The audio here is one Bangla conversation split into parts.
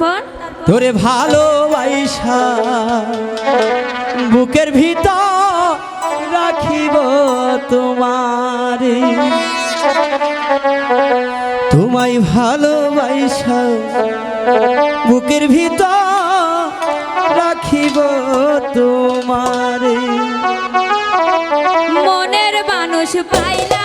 তারপর? তোরে ভালোবাসা বুকের ভিতর রাখিব তোমারে। তোমায় ভালোবাসা বুকের ভিতর রাখিব তোমারে। মনের মানুষ পাইলাম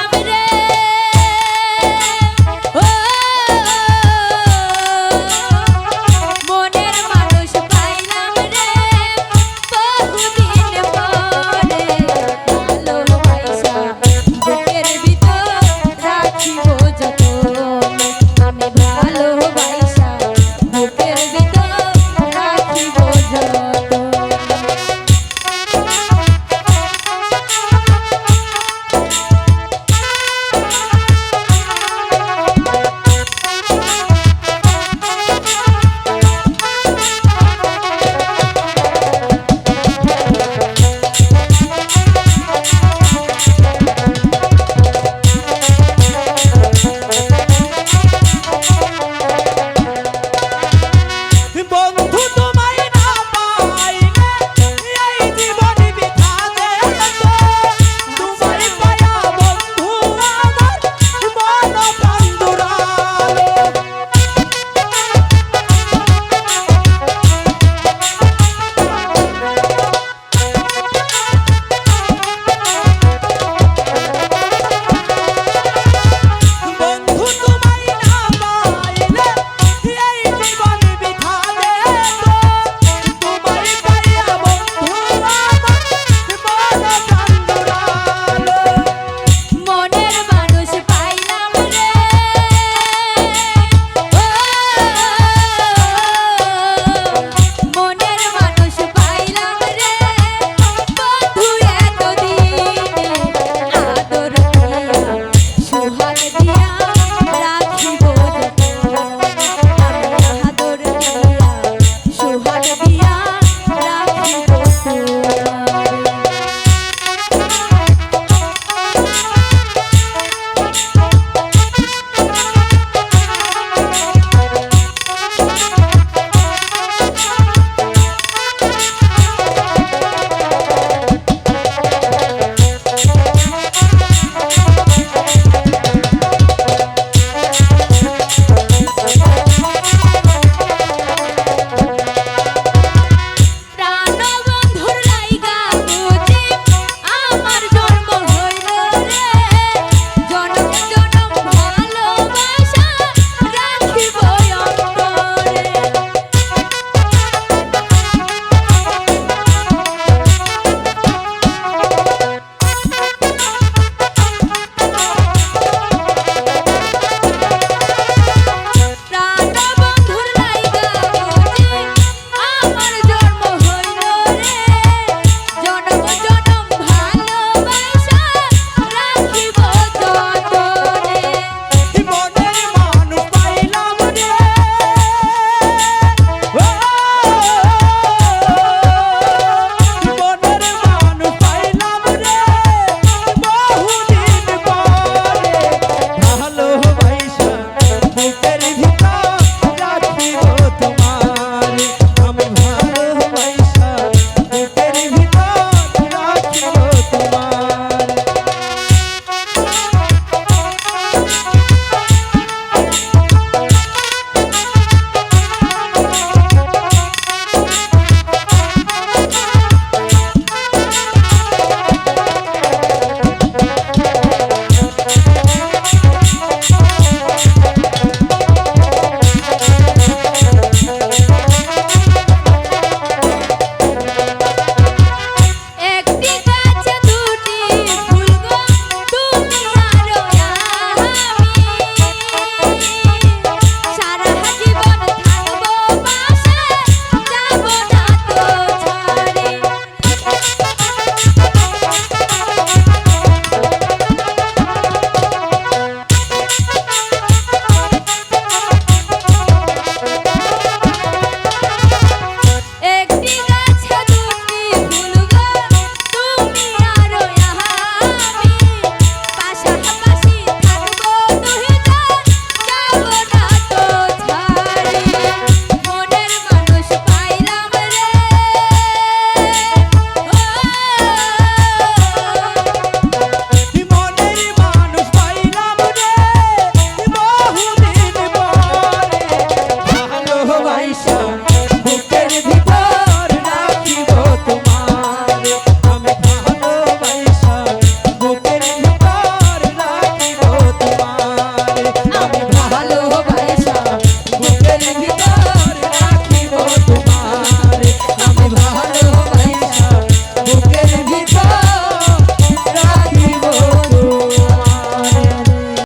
yeah.